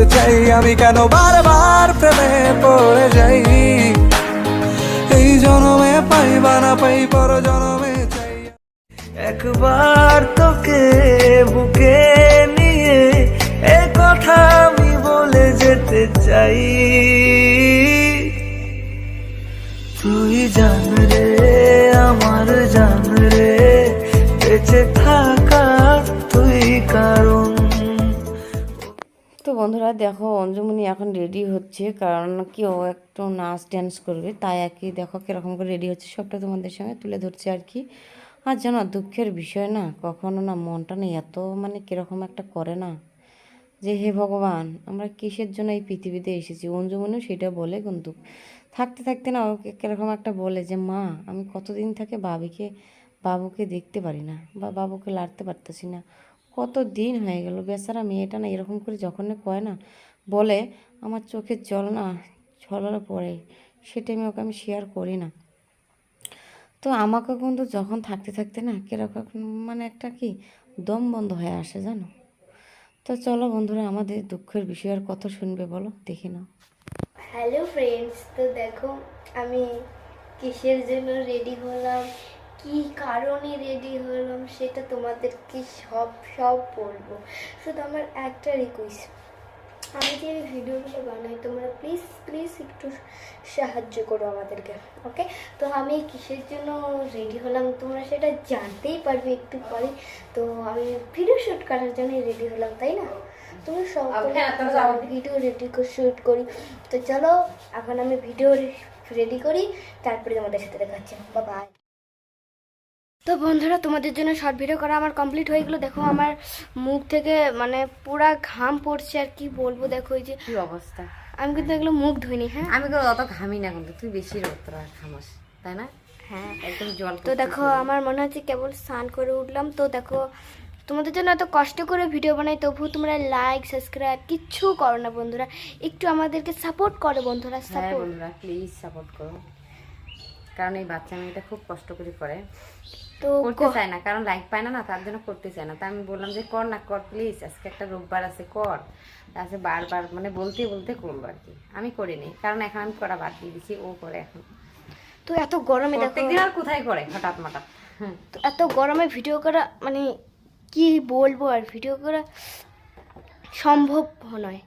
বলতে চাই, আমি কেন বারবার প্রেমে পড়ে যাই? এই জনমে পাই বা না পাই, পর জনমে একবার তোকে বুকে নিয়ে এ কথা আমি বলে যেতে চাই। তুই জান রে, আমার জান রে, বেঁচে বন্ধুরা, দেখো অঞ্জুমনি এখন রেডি হচ্ছে, কারণ কি ও একটু নাচ ড্যান্স করবে, তাই আর কি দেখো কীরকম করে রেডি হচ্ছে, সবটা তোমাদের সঙ্গে তুলে ধরছে আর কি। আর জানো দুঃখের বিষয় না, কখনো না মনটা না এত মানে কীরকম একটা করে না, যে হে ভগবান, আমরা কিসের জন্য এই পৃথিবীতে এসেছি? অঞ্জুমনিও সেটা বলে কিন্তু, থাকতে থাকতে না ওকে কীরকম একটা বলে যে, মা, আমি কতদিন থেকে বাবিকে, বাবুকে দেখতে পারি না বা বাবুকে লাড়তে পারতেছি না। কত দিন হয়ে গেল, বেচারা মেয়েটা না এরকম করে যখন কয় না, বলে, আমার চোখের জল না ছলার পড়ে সেটা আমি ওকে আমি শেয়ার করি না। তো আমাকে কিন্তু যখন থাকতে থাকতে না কীরকম মানে একটা কি দম বন্ধ হয়ে আসে, জানো? তো চলো বন্ধুরা, আমাদের দুঃখের বিষয় আর কত শুনবে বলো, দেখি নাও। হ্যালো ফ্রেন্ডস তো দেখো, আমি কিসের জন্য রেডি হলাম? কি কারণে রেডি হলাম সেটা তোমাদেরকে সব সব বলব। শুধু আমার একটা রিকোয়েস্ট আমি যে ভিডিওগুলো বানাই তোমরা প্লিজ প্লিজ একটু সাহায্য করো আমাদেরকে ওকে তো আমি কিসের জন্য রেডি হলাম তোমরা সেটা জানতেই পারবে একটু পরে। তো আমি ভিডিও শ্যুট করার জন্যই রেডি হলাম তাই না? তুমি সব ভিডিও রেডি শ্যুট করি তো চলো এখন আমি ভিডিও রেডি করি তারপরে তোমাদের সাথে দেখাচ্ছি বাই তো বন্ধুরা তোমাদের জন্য শর্ট ভিডিও করা আমার কমপ্লিট হয়ে গেলো। দেখো আমার মুখ থেকে মানে পুরা ঘাম পড়ছে আর কি বলব? দেখো এই যে কি অবস্থা? আমি কিন্তু এগুলো মুখ ধুইনি হ্যাঁ? আমি তো অত ঘামি না কিন্তু তুই বেশি রোদ্রা ঘামাস তাই না? হ্যাঁ। একদম জল তো দেখো আমার মনে হচ্ছে কেবল স্নান করে উঠলাম। তো দেখো তোমাদের জন্য এত কষ্ট করে ভিডিও বানাই তবু তোমরা লাইক সাবস্ক্রাইব কিচ্ছু করো না বন্ধুরা। একটু আমাদেরকে সাপোর্ট করো বন্ধুরা হ্যাঁ সাপোর্ট বন্ধুরা প্লিজ সাপোর্ট করো। কারণ এই বাচ্চা মেয়েটা খুব কষ্ট করে করে। তো করতে চায় না কারণ লাইক পায় না না তার জন্য করতে চায় না। তাই আমি বললাম যে কর না কর প্লিজ আজকে একটা রোববার আছে কর। তাছে বারবার মানে বলতে বলতে করব আর কি। আমি করিনি কারণ এখন আমি করা বাদ দিয়ে দিচ্ছি ও করে এখন। তো এত গরমে প্রত্যেকদিন আর কোথায় করে হঠাৎ মাঠাৎ তো এত গরমে ভিডিও করা মানে কি বলব আর ভিডিও করা সম্ভব নয়।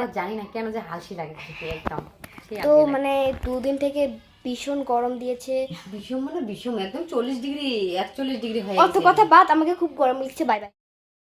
আর জানি না কেন যে হাসি লাগে একদম। তো মানে দুদিন থেকে ভীষণ গরম দিয়েছে। ভীষণ মানে ভীষণ একদম চল্লিশ ডিগ্রি একচল্লিশ ডিগ্রি হয়ে অত কথা বাদ আমাকে খুব গরম লাগছে বাই বাই